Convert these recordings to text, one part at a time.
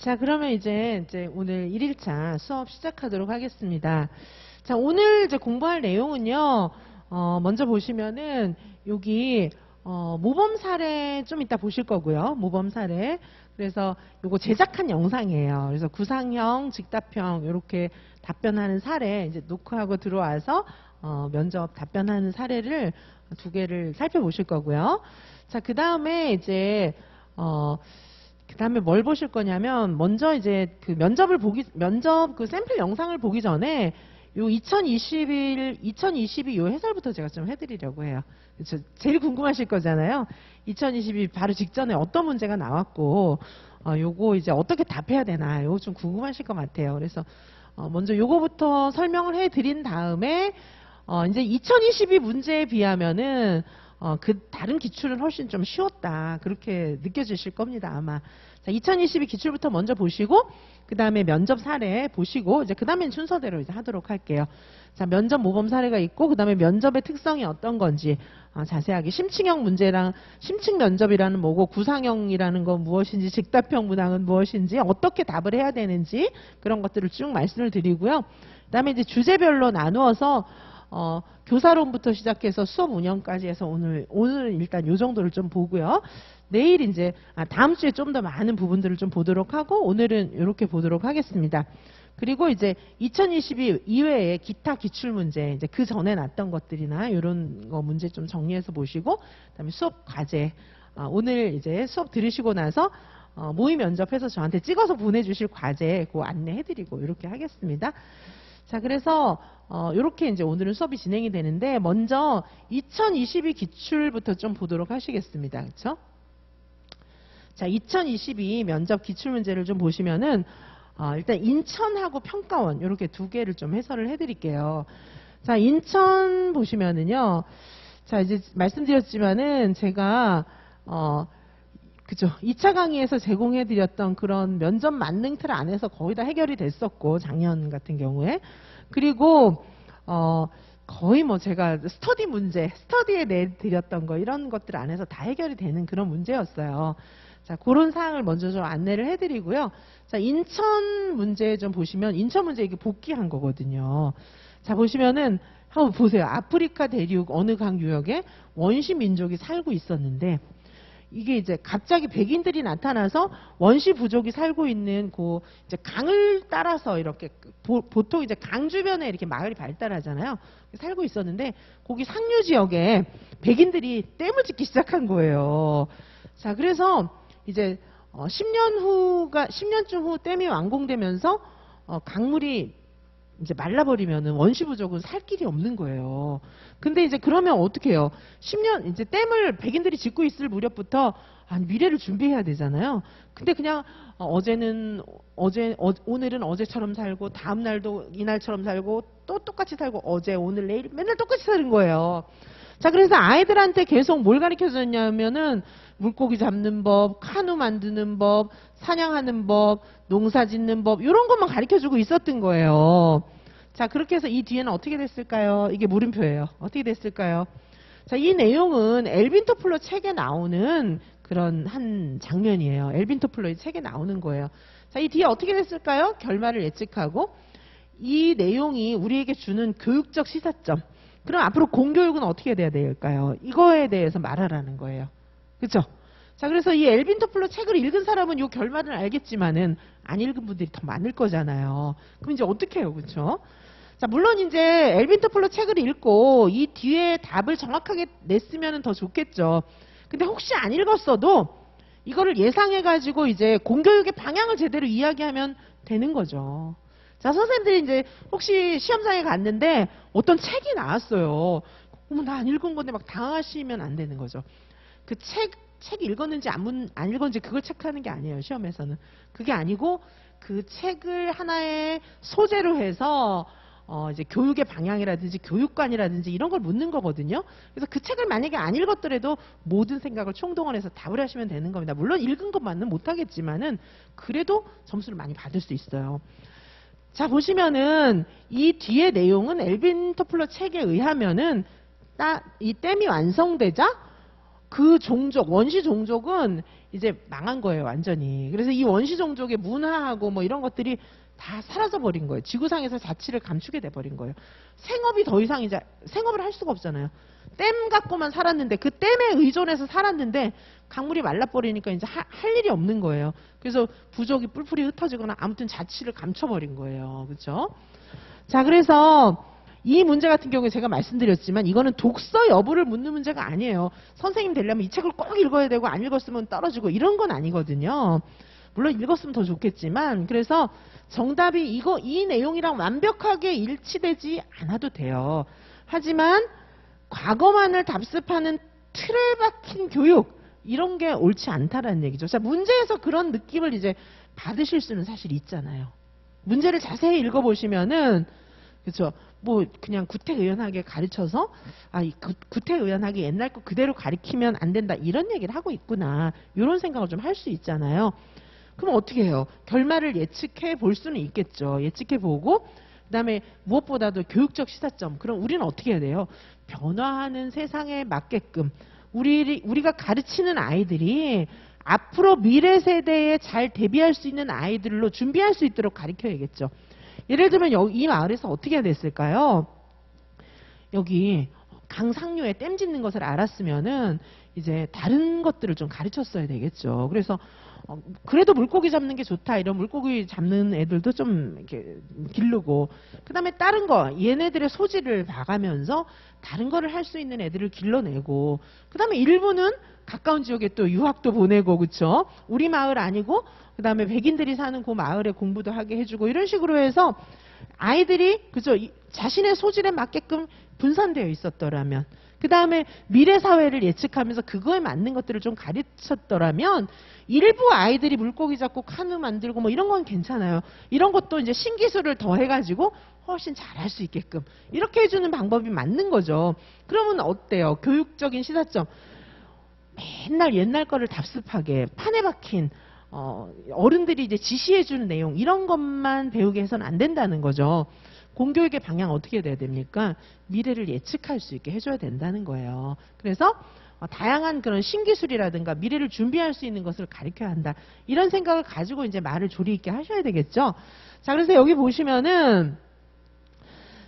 자, 그러면 이제, 이제 오늘 1일차 수업 시작하도록 하겠습니다. 자, 오늘 이제 공부할 내용은요, 어, 먼저 보시면은 여기, 어, 모범 사례 좀 이따 보실 거고요. 모범 사례. 그래서 요거 제작한 영상이에요. 그래서 구상형, 직답형, 이렇게 답변하는 사례 이제 녹화하고 들어와서 어, 면접 답변하는 사례를 두 개를 살펴보실 거고요. 자, 그 다음에 이제, 어, 그 다음에 뭘 보실 거냐면, 먼저 이제 그 면접을 보기, 면접 그 샘플 영상을 보기 전에 요 2021, 2022 요 해설부터 제가 좀 해드리려고 해요. 저 제일 궁금하실 거잖아요. 2022 바로 직전에 어떤 문제가 나왔고, 어, 요거 이제 어떻게 답해야 되나, 요거 좀 궁금하실 것 같아요. 그래서, 어, 먼저 요거부터 설명을 해드린 다음에, 어, 이제 2022 문제에 비하면은, 어, 그 다른 기출은 훨씬 좀 쉬웠다. 그렇게 느껴지실 겁니다, 아마. 자, 2022 기출부터 먼저 보시고, 그 다음에 면접 사례 보시고, 이제 그 다음엔 순서대로 이제 하도록 할게요. 자, 면접 모범 사례가 있고, 그 다음에 면접의 특성이 어떤 건지, 어, 자세하게 심층형 문제랑, 심층 면접이라는 뭐고, 구상형이라는 건 무엇인지, 직답형 문항은 무엇인지, 어떻게 답을 해야 되는지, 그런 것들을 쭉 말씀을 드리고요. 그 다음에 이제 주제별로 나누어서, 어, 교사론부터 시작해서 수업 운영까지 해서 오늘, 오늘은 일단 요 정도를 좀 보고요. 내일 이제, 아, 다음 주에 좀 더 많은 부분들을 좀 보도록 하고, 오늘은 이렇게 보도록 하겠습니다. 그리고 이제 2022 이외에 기타 기출 문제, 이제 그 전에 났던 것들이나 이런 거 문제 좀 정리해서 보시고, 그다음에 수업 과제, 아, 오늘 이제 수업 들으시고 나서 어, 모의 면접해서 저한테 찍어서 보내주실 과제 그 안내해드리고 이렇게 하겠습니다. 자, 그래서 어, 이렇게 이제 오늘은 수업이 진행이 되는데 먼저 2022 기출부터 좀 보도록 하시겠습니다. 그렇죠? 자, 2022 면접 기출 문제를 좀 보시면은 어, 일단 인천하고 평가원 이렇게 두 개를 좀 해설을 해드릴게요. 자, 인천 보시면은요. 자, 이제 말씀드렸지만은 제가 어 그죠. 2차 강의에서 제공해드렸던 그런 면접 만능 틀 안에서 거의 다 해결이 됐었고, 작년 같은 경우에. 그리고, 어, 거의 뭐 제가 스터디 문제, 스터디에 내드렸던 거, 이런 것들 안에서 다 해결이 되는 그런 문제였어요. 자, 그런 사항을 먼저 좀 안내를 해드리고요. 자, 인천 문제 좀 보시면, 인천 문제 이게 복귀한 거거든요. 자, 보시면은, 한번 보세요. 아프리카 대륙 어느 강 유역에 원시 민족이 살고 있었는데, 이게 이제 갑자기 백인들이 나타나서 원시 부족이 살고 있는 그 이제 강을 따라서 이렇게 보, 통 이제 강 주변에 이렇게 마을이 발달하잖아요. 살고 있었는데 거기 상류 지역에 백인들이 댐을 짓기 시작한 거예요. 자, 그래서 이제 어 10년 후가 10년쯤 후 댐이 완공되면서 어 강물이 이제 말라버리면은 원시 부족은 살 길이 없는 거예요. 근데 이제 그러면 어떻게 해요? 10년 이제 댐을 백인들이 짓고 있을 무렵부터 아, 미래를 준비해야 되잖아요. 근데 그냥 어, 어제는 어제 어, 오늘은 어제처럼 살고 다음 날도 이날처럼 살고 또 똑같이 살고 어제 오늘 내일 맨날 똑같이 사는 거예요. 자, 그래서 아이들한테 계속 뭘 가르쳐 줬냐면은 물고기 잡는 법, 카누 만드는 법, 사냥하는 법, 농사 짓는 법, 이런 것만 가르쳐 주고 있었던 거예요. 자, 그렇게 해서 이 뒤에는 어떻게 됐을까요? 이게 물음표예요. 어떻게 됐을까요? 자, 이 내용은 엘빈 토플러 책에 나오는 그런 한 장면이에요. 엘빈 토플러의 책에 나오는 거예요. 자, 이 뒤에 어떻게 됐을까요? 결말을 예측하고 이 내용이 우리에게 주는 교육적 시사점. 그럼 앞으로 공교육은 어떻게 돼야 될까요? 이거에 대해서 말하라는 거예요. 그렇죠? 자, 그래서 이 엘빈 토플러 책을 읽은 사람은 이 결말을 알겠지만은 안 읽은 분들이 더 많을 거잖아요. 그럼 이제 어떻게 해요, 그렇죠? 자, 물론 이제 엘빈 토플러 책을 읽고 이 뒤에 답을 정확하게 냈으면 더 좋겠죠. 근데 혹시 안 읽었어도 이거를 예상해가지고 이제 공교육의 방향을 제대로 이야기하면 되는 거죠. 자, 선생님들이 이제 혹시 시험장에 갔는데 어떤 책이 나왔어요. 어머, 나 안 읽은 건데 막 당하시면 안 되는 거죠. 그 책, 책 읽었는지 안, 문- 안 읽었는지 그걸 체크하는 게 아니에요, 시험에서는. 그게 아니고 그 책을 하나의 소재로 해서 어, 이제 교육의 방향이라든지 교육관이라든지 이런 걸 묻는 거거든요. 그래서 그 책을 만약에 안 읽었더라도 모든 생각을 총동원해서 답을 하시면 되는 겁니다. 물론 읽은 것만은 못하겠지만은 그래도 점수를 많이 받을 수 있어요. 자, 보시면은 이 뒤에 내용은 엘빈 토플러 책에 의하면은 따, 이 댐이 완성되자 그 종족, 원시 종족은 이제 망한 거예요, 완전히. 그래서 이 원시 종족의 문화하고 뭐 이런 것들이 다 사라져 버린 거예요. 지구상에서 자치를 감추게 돼 버린 거예요. 생업이 더 이상 이제 생업을 할 수가 없잖아요. 댐 갖고만 살았는데 그 댐에 의존해서 살았는데 강물이 말라버리니까 이제 하- 할 일이 없는 거예요. 그래서 부족이 뿔뿔이 흩어지거나 아무튼 자치를 감춰버린 거예요. 그렇죠? 자, 그래서 이 문제 같은 경우에 제가 말씀드렸지만 이거는 독서 여부를 묻는 문제가 아니에요. 선생님 되려면 이 책을 꼭 읽어야 되고 안 읽었으면 떨어지고 이런 건 아니거든요. 물론 읽었으면 더 좋겠지만 그래서 정답이 이거 이 내용이랑 완벽하게 일치되지 않아도 돼요. 하지만 과거만을 답습하는 틀을 박힌 교육 이런 게 옳지 않다라는 얘기죠. 자, 문제에서 그런 느낌을 이제 받으실 수는 사실 있잖아요. 문제를 자세히 읽어보시면은 그렇죠. 뭐 그냥 구태의연하게 가르쳐서 아, 구태의연하게 옛날 거 그대로 가르치면 안 된다 이런 얘기를 하고 있구나 이런 생각을 좀 할 수 있잖아요. 그럼 어떻게 해요? 결말을 예측해 볼 수는 있겠죠. 예측해 보고 그다음에 무엇보다도 교육적 시사점. 그럼 우리는 어떻게 해야 돼요? 변화하는 세상에 맞게끔 우리 우리가 가르치는 아이들이 앞으로 미래 세대에 잘 대비할 수 있는 아이들로 준비할 수 있도록 가르쳐야겠죠. 예를 들면 이 마을에서 어떻게 됐을까요? 여기 강상류에 댐 짓는 것을 알았으면은 이제 다른 것들을 좀 가르쳤어야 되겠죠. 그래서 어, 그래도 물고기 잡는 게 좋다 이런 물고기 잡는 애들도 좀 이렇게 기르고 그 다음에 다른 거 얘네들의 소질을 봐가면서 다른 거를 할 수 있는 애들을 길러내고 그 다음에 일부는 가까운 지역에 또 유학도 보내고 그쵸? 우리 마을 아니고 그 다음에 백인들이 사는 그 마을에 공부도 하게 해주고 이런 식으로 해서 아이들이 그죠? 이- 자신의 소질에 맞게끔 분산되어 있었더라면 그 다음에 미래 사회를 예측하면서 그거에 맞는 것들을 좀 가르쳤더라면 일부 아이들이 물고기 잡고 카누 만들고 뭐 이런 건 괜찮아요. 이런 것도 이제 신기술을 더 해가지고 훨씬 잘할 수 있게끔 이렇게 해주는 방법이 맞는 거죠. 그러면 어때요? 교육적인 시사점. 맨날 옛날 거를 답습하게 판에 박힌 어, 어른들이 이제 지시해주는 내용 이런 것만 배우게 해서는 안 된다는 거죠. 공교육의 방향 어떻게 돼야 됩니까? 미래를 예측할 수 있게 해줘야 된다는 거예요. 그래서 어, 다양한 그런 신기술이라든가 미래를 준비할 수 있는 것을 가르쳐야 한다. 이런 생각을 가지고 이제 말을 조리 있게 하셔야 되겠죠. 자, 그래서 여기 보시면은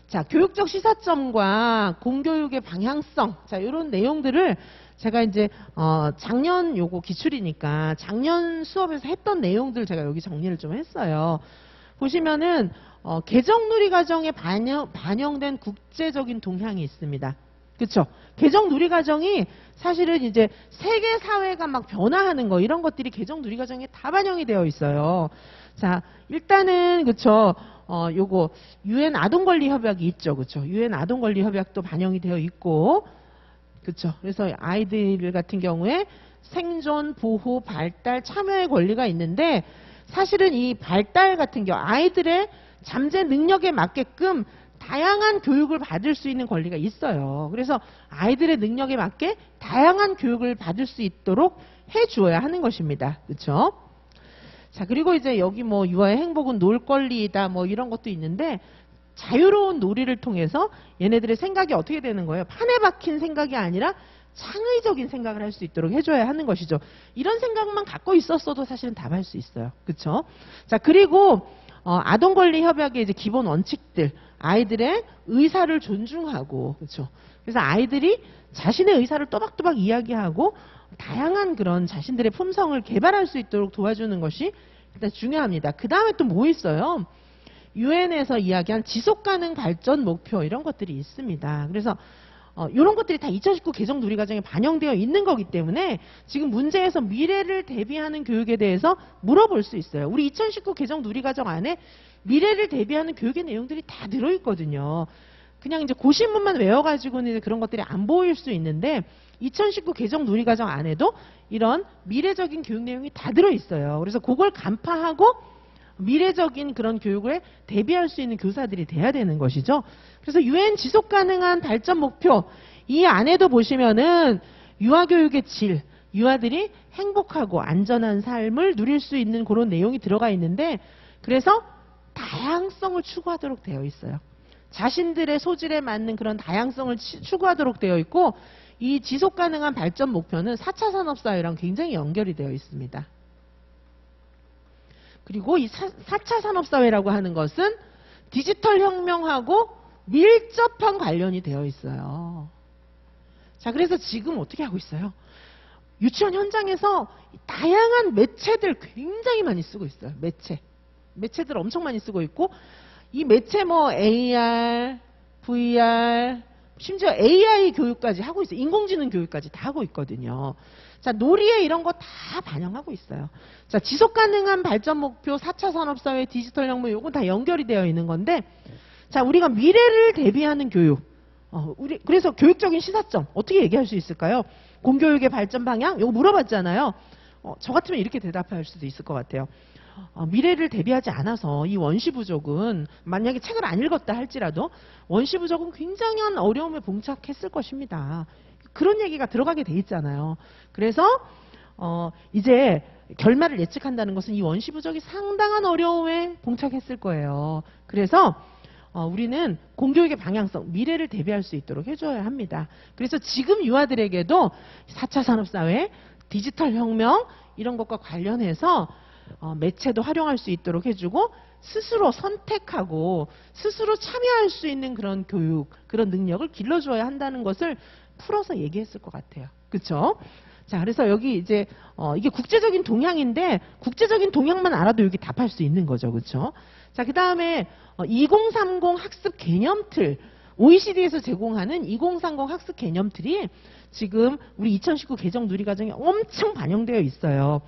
자, 교육적 시사점과 공교육의 방향성, 자, 이런 내용들을 제가 이제, 어, 작년 요거 기출이니까 작년 수업에서 했던 내용들 제가 여기 정리를 좀 했어요. 보시면은, 어, 개정 누리 과정에 반영, 반영된 국제적인 동향이 있습니다. 그쵸? 개정 누리 과정이 사실은 이제 세계 사회가 막 변화하는 거 이런 것들이 개정 누리 과정에 다 반영이 되어 있어요. 자, 일단은 그쵸? 어, 요거 유엔 아동 권리 협약이 있죠. 그쵸? 유엔 아동 권리 협약도 반영이 되어 있고 그쵸? 그래서 아이들 같은 경우에 생존, 보호, 발달, 참여의 권리가 있는데 사실은 이 발달 같은 경우 아이들의 잠재 능력에 맞게끔 다양한 교육을 받을 수 있는 권리가 있어요. 그래서 아이들의 능력에 맞게 다양한 교육을 받을 수 있도록 해 주어야 하는 것입니다. 그렇죠? 자, 그리고 이제 여기 뭐 유아의 행복은 놀 권리이다 뭐 이런 것도 있는데 자유로운 놀이를 통해서 얘네들의 생각이 어떻게 되는 거예요? 판에 박힌 생각이 아니라 창의적인 생각을 할 수 있도록 해줘야 하는 것이죠. 이런 생각만 갖고 있었어도 사실은 답할 수 있어요. 그렇죠? 자, 그리고 어, 아동 권리 협약의 이제 기본 원칙들, 아이들의 의사를 존중하고, 그렇죠? 그래서 아이들이 자신의 의사를 또박또박 이야기하고 다양한 그런 자신들의 품성을 개발할 수 있도록 도와주는 것이 일단 중요합니다. 그 다음에 또 뭐 있어요? 유엔에서 이야기한 지속 가능 발전 목표 이런 것들이 있습니다. 그래서 어, 이런 것들이 다 2019 개정 누리 과정에 반영되어 있는 거기 때문에 지금 문제에서 미래를 대비하는 교육에 대해서 물어볼 수 있어요. 우리 2019 개정 누리 과정 안에 미래를 대비하는 교육의 내용들이 다 들어있거든요. 그냥 이제 고신문만 외워가지고는 그런 것들이 안 보일 수 있는데 2019 개정 누리 과정 안에도 이런 미래적인 교육 내용이 다 들어있어요. 그래서 그걸 간파하고 미래적인 그런 교육을 대비할 수 있는 교사들이 돼야 되는 것이죠. 그래서 유엔 지속 가능한 발전 목표 이 안에도 보시면은 유아 교육의 질, 유아들이 행복하고 안전한 삶을 누릴 수 있는 그런 내용이 들어가 있는데 그래서 다양성을 추구하도록 되어 있어요. 자신들의 소질에 맞는 그런 다양성을 치- 추구하도록 되어 있고 이 지속 가능한 발전 목표는 4차 산업 사회랑 굉장히 연결이 되어 있습니다. 그리고 이 4차 산업 사회라고 하는 것은 디지털 혁명하고 밀접한 관련이 되어 있어요. 자, 그래서 지금 어떻게 하고 있어요? 유치원 현장에서 다양한 매체들 굉장히 많이 쓰고 있어요. 매체. 매체들 엄청 많이 쓰고 있고 이 매체 뭐 AR, VR, 심지어 AI 교육까지 하고 있어요. 인공지능 교육까지 다 하고 있거든요. 자, 놀이에 이런 거 다 반영하고 있어요. 자, 지속 가능한 발전 목표 4차 산업사회 디지털 혁명 요건 다 연결이 되어 있는 건데 자, 우리가 미래를 대비하는 교육. 어, 우리 그래서 교육적인 시사점 어떻게 얘기할 수 있을까요? 공교육의 발전 방향 요거 물어봤잖아요. 어, 저 같으면 이렇게 대답할 수도 있을 것 같아요. 어, 미래를 대비하지 않아서 이 원시 부족은 만약에 책을 안 읽었다 할지라도 원시 부족은 굉장한 어려움에 봉착했을 것입니다. 그런 얘기가 들어가게 돼 있잖아요. 그래서 어, 이제 결말을 예측한다는 것은 이 원시 부족이 상당한 어려움에 봉착했을 거예요. 그래서 어, 우리는 공교육의 방향성, 미래를 대비할 수 있도록 해줘야 합니다. 그래서 지금 유아들에게도 4차 산업사회, 디지털 혁명 이런 것과 관련해서 어, 매체도 활용할 수 있도록 해주고 스스로 선택하고 스스로 참여할 수 있는 그런 교육, 그런 능력을 길러줘야 한다는 것을 풀어서 얘기했을 것 같아요. 그렇죠? 자, 그래서 여기 이제 어, 이게 국제적인 동향인데 국제적인 동향만 알아도 여기 답할 수 있는 거죠, 그렇죠? 자, 그 다음에 2030 학습 개념 틀 OECD에서 제공하는 2030 학습 개념 틀이 지금 우리 2019 개정 누리 과정에 엄청 반영되어 있어요.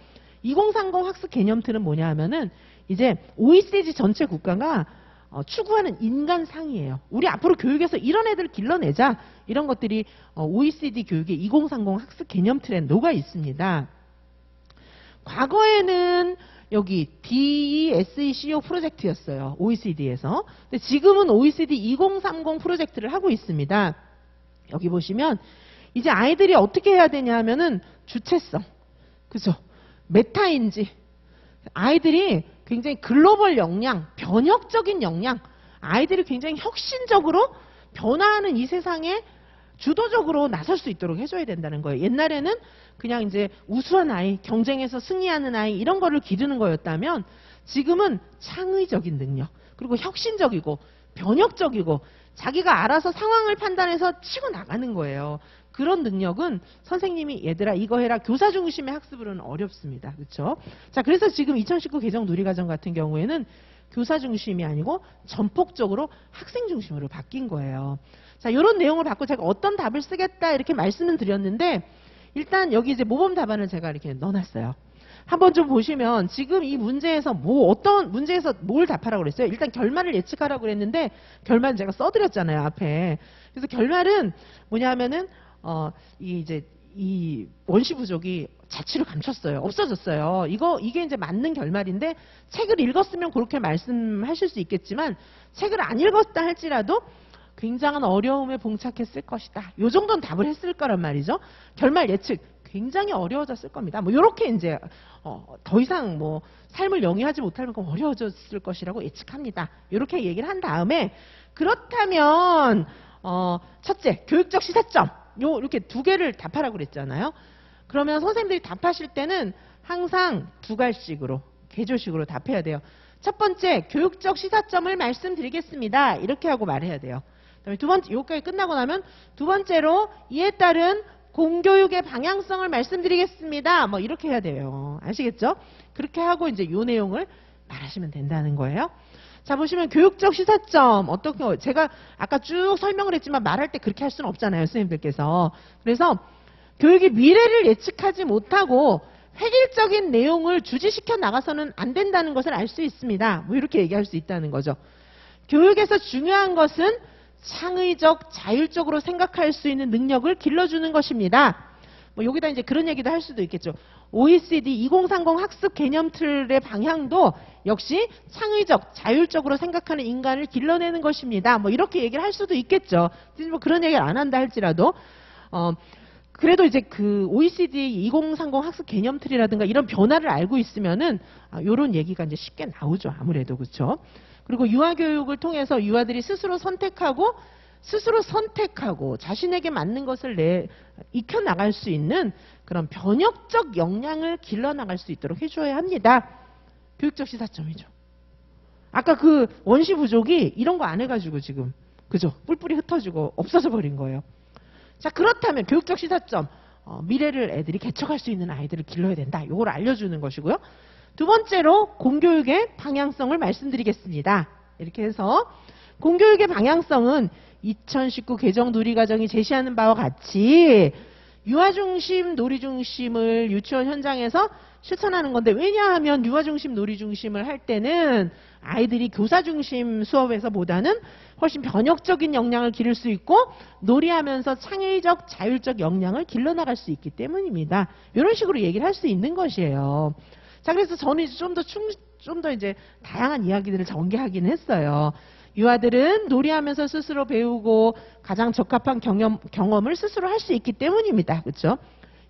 2030 학습 개념 틀은 뭐냐 하면은 이제 OECD 전체 국가가 어, 추구하는 인간상이에요. 우리 앞으로 교육에서 이런 애들 길러내자. 이런 것들이 어, OECD 교육의 2030 학습 개념틀에 녹아 있습니다. 과거에는 여기 DESECO 프로젝트였어요. OECD에서. 근데 지금은 OECD 2030 프로젝트를 하고 있습니다. 여기 보시면 이제 아이들이 어떻게 해야 되냐 하면은 주체성. 그죠? 메타인지. 아이들이 굉장히 글로벌 역량, 변혁적인 역량, 아이들이 굉장히 혁신적으로 변화하는 이 세상에 주도적으로 나설 수 있도록 해줘야 된다는 거예요. 옛날에는 그냥 이제 우수한 아이, 경쟁에서 승리하는 아이 이런 거를 기르는 거였다면 지금은 창의적인 능력, 그리고 혁신적이고 변혁적이고 자기가 알아서 상황을 판단해서 치고 나가는 거예요. 그런 능력은 선생님이 얘들아 이거 해라 교사 중심의 학습으로는 어렵습니다. 그렇죠? 자, 그래서 지금 2019 개정 누리과정 같은 경우에는 교사 중심이 아니고 전폭적으로 학생 중심으로 바뀐 거예요. 자, 이런 내용을 받고 제가 어떤 답을 쓰겠다 이렇게 말씀을 드렸는데 일단 여기 이제 모범 답안을 제가 이렇게 넣어놨어요. 한번 좀 보시면 지금 이 문제에서 뭐 어떤 문제에서 뭘 답하라고 그랬어요? 일단 결말을 예측하라고 그랬는데 결말은 제가 써드렸잖아요 앞에. 그래서 결말은 뭐냐면은 어, 이 이제 이 원시 부족이 자취를 감췄어요. 없어졌어요. 이거 이게 이제 맞는 결말인데 책을 읽었으면 그렇게 말씀하실 수 있겠지만 책을 안 읽었다 할지라도 굉장한 어려움에 봉착했을 것이다. 요 정도는 답을 했을 거란 말이죠. 결말 예측 굉장히 어려워졌을 겁니다. 뭐 이렇게 이제 어, 더 이상 뭐 삶을 영위하지 못할 만큼 어려워졌을 것이라고 예측합니다. 이렇게 얘기를 한 다음에 그렇다면 어, 첫째 교육적 시사점 요 이렇게 두 개를 답하라고 그랬잖아요. 그러면 선생님들이 답하실 때는 항상 두 갈씩으로 개조식으로 답해야 돼요. 첫 번째 교육적 시사점을 말씀드리겠습니다. 이렇게 하고 말해야 돼요. 그다음에 두 번째 요까지 끝나고 나면 두 번째로 이에 따른 공교육의 방향성을 말씀드리겠습니다. 뭐 이렇게 해야 돼요. 아시겠죠? 그렇게 하고 이제 요 내용을 말하시면 된다는 거예요. 자 보시면 교육적 시사점 어떻게 제가 아까 쭉 설명을 했지만 말할 때 그렇게 할 수는 없잖아요 선생님들께서 그래서 교육의 미래를 예측하지 못하고 획일적인 내용을 주지시켜 나가서는 안 된다는 것을 알 수 있습니다 뭐 이렇게 얘기할 수 있다는 거죠 교육에서 중요한 것은 창의적 자율적으로 생각할 수 있는 능력을 길러주는 것입니다 뭐 여기다 이제 그런 얘기도 할 수도 있겠죠 OECD 2030 학습 개념 틀의 방향도 역시 창의적, 자율적으로 생각하는 인간을 길러내는 것입니다. 뭐 이렇게 얘기를 할 수도 있겠죠. 뭐 그런 얘기를 안 한다 할지라도 어 그래도 이제 그 OECD 2030 학습 개념 틀이라든가 이런 변화를 알고 있으면은 아, 이런 얘기가 이제 쉽게 나오죠. 아무래도 그렇죠. 그리고 유아 교육을 통해서 유아들이 스스로 선택하고 스스로 선택하고 자신에게 맞는 것을 내 익혀 나갈 수 있는 그런 변혁적 역량을 길러 나갈 수 있도록 해줘야 합니다. 교육적 시사점이죠. 아까 그 원시 부족이 이런 거 안 해가지고 지금 그죠? 뿔뿔이 흩어지고 없어져 버린 거예요. 자 그렇다면 교육적 시사점 어, 미래를 애들이 개척할 수 있는 아이들을 길러야 된다. 이걸 알려주는 것이고요. 두 번째로 공교육의 방향성을 말씀드리겠습니다. 이렇게 해서 공교육의 방향성은 2019 개정 누리과정이 제시하는 바와 같이 유아 중심, 놀이 중심을 유치원 현장에서 실천하는 건데 왜냐하면 유아 중심, 놀이 중심을 할 때는 아이들이 교사 중심 수업에서 보다는 훨씬 변혁적인 역량을 기를 수 있고 놀이하면서 창의적, 자율적 역량을 길러나갈 수 있기 때문입니다. 이런 식으로 얘기를 할 수 있는 것이에요. 자, 그래서 저는 이제 좀더 충, 좀 더 이제 다양한 이야기들을 전개하긴 했어요. 유아들은 놀이하면서 스스로 배우고 가장 적합한 경험, 경험을 스스로 할 수 있기 때문입니다. 그렇죠?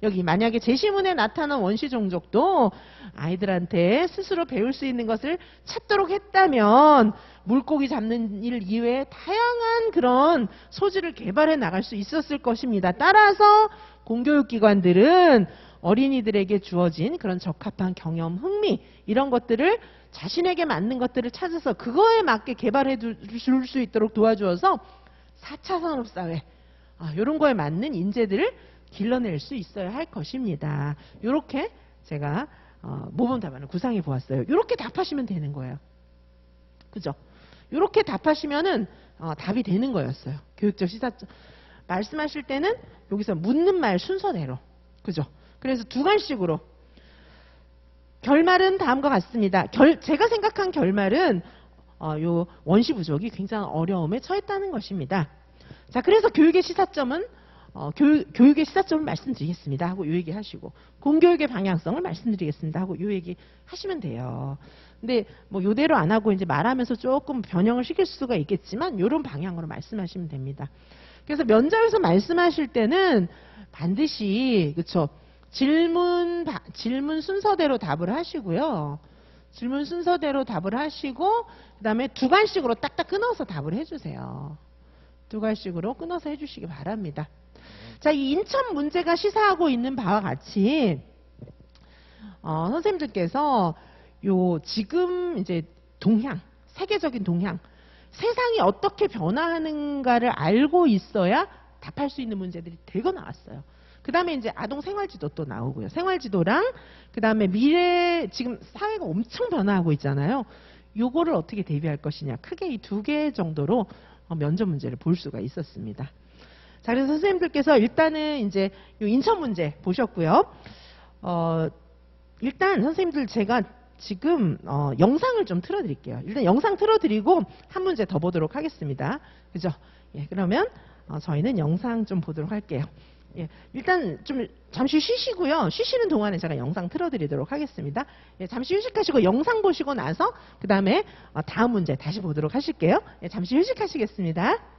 여기 만약에 제시문에 나타난 원시 종족도 아이들한테 스스로 배울 수 있는 것을 찾도록 했다면 물고기 잡는 일 이외에 다양한 그런 소질을 개발해 나갈 수 있었을 것입니다. 따라서 공교육기관들은 어린이들에게 주어진 그런 적합한 경험, 흥미 이런 것들을 자신에게 맞는 것들을 찾아서 그거에 맞게 개발해 줄 수 있도록 도와주어서 4차 산업사회 아, 이런 거에 맞는 인재들을 길러낼 수 있어야 할 것입니다. 이렇게 제가 어, 모범 답안을 구상해 보았어요. 이렇게 답하시면 되는 거예요. 그죠? 이렇게 답하시면은 어, 답이 되는 거였어요. 교육적 시사점. 말씀하실 때는 여기서 묻는 말 순서대로. 그죠? 그래서 두 갈식으로. 결말은 다음과 같습니다. 결, 제가 생각한 결말은 어, 요 원시 부족이 굉장히 어려움에 처했다는 것입니다. 자, 그래서 교육의 시사점은 어, 교육, 교육의 시사점을 말씀드리겠습니다 하고 요 얘기 하시고 공교육의 방향성을 말씀드리겠습니다 하고 요 얘기 하시면 돼요. 근데 뭐 요대로 안 하고 이제 말하면서 조금 변형을 시킬 수가 있겠지만 요런 방향으로 말씀하시면 됩니다. 그래서 면접에서 말씀하실 때는 반드시 그쵸 질문 바- 질문 순서대로 답을 하시고요. 질문 순서대로 답을 하시고 그 다음에 두 간씩으로 딱딱 끊어서 답을 해주세요. 두 갈씩으로 끊어서 해주시기 바랍니다. 자, 이 인천 문제가 시사하고 있는 바와 같이 어, 선생님들께서 요 지금 이제 동향, 세계적인 동향, 세상이 어떻게 변화하는가를 알고 있어야 답할 수 있는 문제들이 대거 나왔어요. 그 다음에 이제 아동 생활지도 또 나오고요. 생활지도랑 그 다음에 미래 지금 사회가 엄청 변화하고 있잖아요. 요거를 어떻게 대비할 것이냐. 크게 이 두 개 정도로 어, 면접 문제를 볼 수가 있었습니다. 자, 그래서 선생님들께서 일단은 이제 요 인천 문제 보셨고요. 어, 일단 선생님들 제가 지금 어, 영상을 좀 틀어드릴게요. 일단 영상 틀어드리고 한 문제 더 보도록 하겠습니다. 그죠? 예, 그러면 어, 저희는 영상 좀 보도록 할게요. 예, 일단 좀 잠시 쉬시고요. 쉬시는 동안에 제가 영상 틀어드리도록 하겠습니다. 예, 잠시 휴식하시고 영상 보시고 나서 그 다음에 다음 문제 다시 보도록 하실게요. 예, 잠시 휴식하시겠습니다.